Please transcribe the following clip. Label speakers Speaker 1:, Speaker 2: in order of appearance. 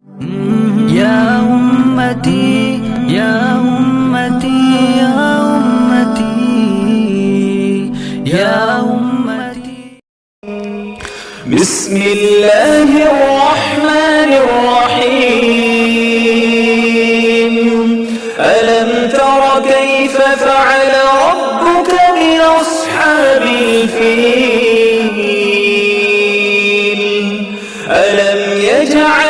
Speaker 1: يا أمتي يا أمتي يا أمتي يا أمتي.
Speaker 2: بسم الله الرحمن الرحيم. ألم تر كيف فعل ربك بأصحاب الفيل؟ ألم يجعل